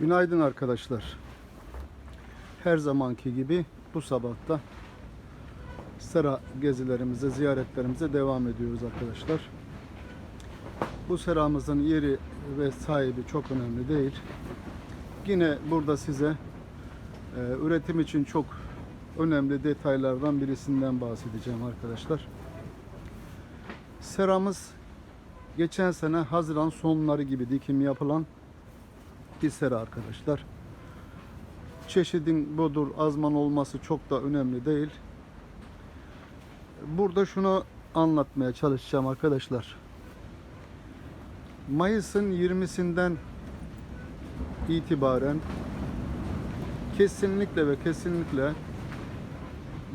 Günaydın arkadaşlar. Her zamanki gibi bu sabahta sera gezilerimize, ziyaretlerimize devam ediyoruz arkadaşlar. Bu seramızın yeri ve sahibi çok önemli değil. Yine burada size e, üretim için çok önemli detaylardan birisinden bahsedeceğim arkadaşlar. Seramız geçen sene Haziran sonları gibi dikim yapılan sera arkadaşlar. Çeşidin budur azman olması çok da önemli değil. Burada şunu anlatmaya çalışacağım arkadaşlar. Mayıs'ın 20'sinden itibaren kesinlikle ve kesinlikle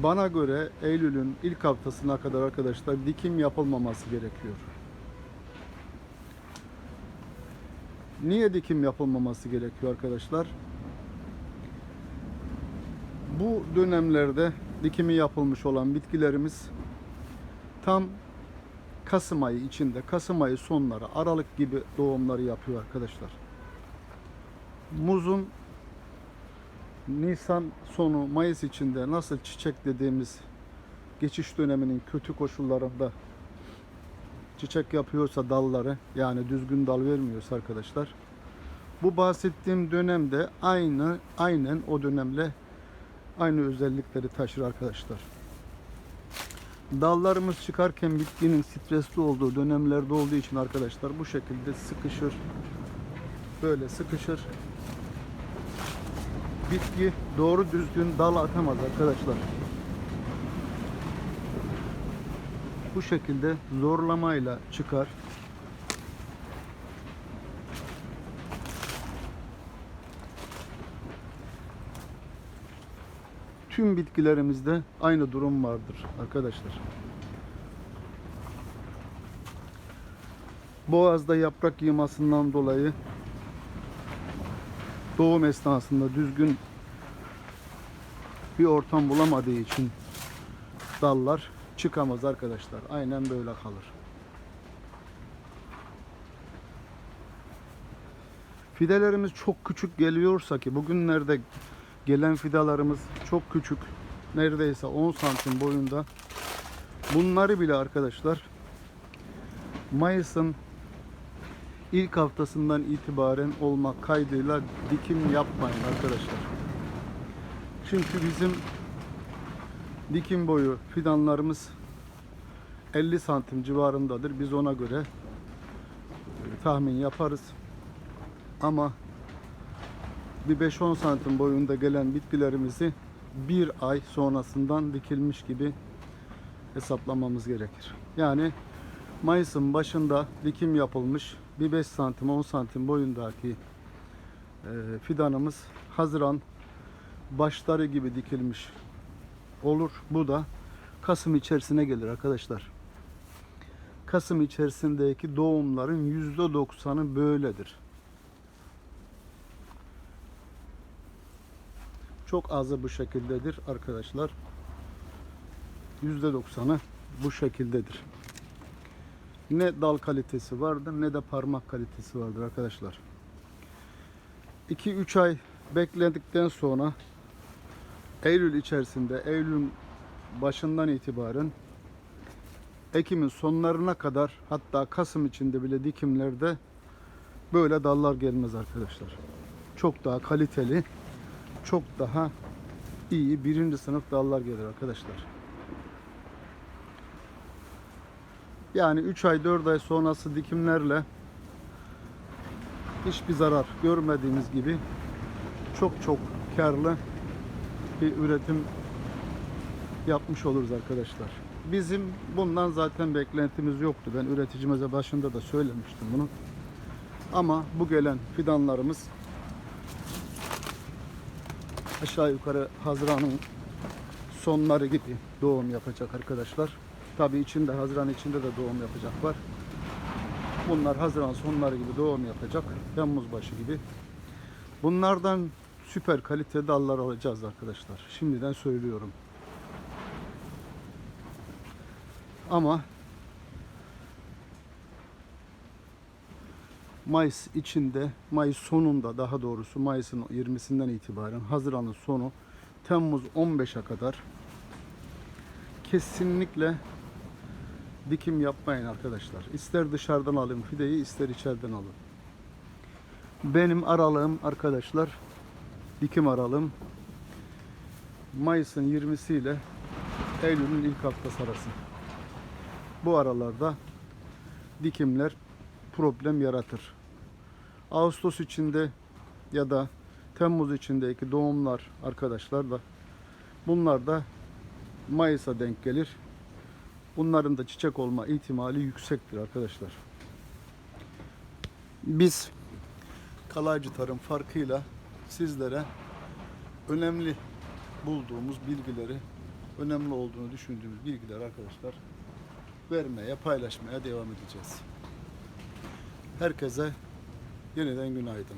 bana göre Eylül'ün ilk haftasına kadar arkadaşlar dikim yapılmaması gerekiyor. Niye dikim yapılmaması gerekiyor arkadaşlar? Bu dönemlerde dikimi yapılmış olan bitkilerimiz tam Kasım ayı içinde, Kasım ayı sonları, Aralık gibi doğumları yapıyor arkadaşlar. Muzun Nisan sonu, Mayıs içinde nasıl çiçek dediğimiz geçiş döneminin kötü koşullarında çiçek yapıyorsa dalları yani düzgün dal vermiyorsa arkadaşlar bu bahsettiğim dönemde aynı aynen o dönemle aynı özellikleri taşır arkadaşlar. Dallarımız çıkarken bitkinin stresli olduğu dönemlerde olduğu için arkadaşlar bu şekilde sıkışır. Böyle sıkışır. Bitki doğru düzgün dal atamaz arkadaşlar. Bu şekilde zorlamayla çıkar. Tüm bitkilerimizde aynı durum vardır arkadaşlar. Boğazda yaprak yığmasından dolayı doğum esnasında düzgün bir ortam bulamadığı için dallar çıkamaz arkadaşlar. Aynen böyle kalır. Fidelerimiz çok küçük geliyorsa ki bugünlerde gelen fidalarımız çok küçük. Neredeyse 10 santim boyunda. Bunları bile arkadaşlar Mayıs'ın ilk haftasından itibaren olmak kaydıyla dikim yapmayın arkadaşlar. Çünkü bizim dikim boyu fidanlarımız 50 santim civarındadır. Biz ona göre e, tahmin yaparız. Ama bir 5-10 santim boyunda gelen bitkilerimizi bir ay sonrasından dikilmiş gibi hesaplamamız gerekir. Yani Mayıs'ın başında dikim yapılmış bir 5 santim 10 santim boyundaki e, fidanımız Haziran başları gibi dikilmiş olur. Bu da Kasım içerisine gelir arkadaşlar. Kasım içerisindeki doğumların %90'ı böyledir. Çok azı bu şekildedir arkadaşlar. %90'ı bu şekildedir. Ne dal kalitesi vardır ne de parmak kalitesi vardır arkadaşlar. 2-3 ay bekledikten sonra Eylül içerisinde, Eylül'ün başından itibaren Ekim'in sonlarına kadar hatta Kasım içinde bile dikimlerde böyle dallar gelmez arkadaşlar. Çok daha kaliteli, çok daha iyi birinci sınıf dallar gelir arkadaşlar. Yani 3 ay 4 ay sonrası dikimlerle hiçbir zarar görmediğimiz gibi çok çok karlı bir üretim yapmış oluruz arkadaşlar. Bizim bundan zaten beklentimiz yoktu. Ben üreticimize başında da söylemiştim bunu. Ama bu gelen fidanlarımız aşağı yukarı Haziran'ın sonları gibi doğum yapacak arkadaşlar. Tabii içinde Haziran içinde de doğum yapacaklar. Bunlar Haziran sonları gibi doğum yapacak. Temmuz başı gibi. Bunlardan süper kalite dallar alacağız arkadaşlar. Şimdiden söylüyorum. Ama Mayıs içinde, Mayıs sonunda daha doğrusu Mayıs'ın 20'sinden itibaren Haziran'ın sonu Temmuz 15'e kadar kesinlikle dikim yapmayın arkadaşlar. İster dışarıdan alın fideyi, ister içeriden alın. Benim aralığım arkadaşlar, dikim aralığım Mayıs'ın 20'si ile Eylül'ün ilk haftası arası. Bu aralarda dikimler problem yaratır. Ağustos içinde ya da Temmuz içindeki doğumlar arkadaşlar da bunlar da Mayıs'a denk gelir. Bunların da çiçek olma ihtimali yüksektir arkadaşlar. Biz kalaycı tarım farkıyla sizlere önemli bulduğumuz bilgileri, önemli olduğunu düşündüğümüz bilgiler arkadaşlar vermeye, paylaşmaya devam edeceğiz. Herkese yeniden günaydın.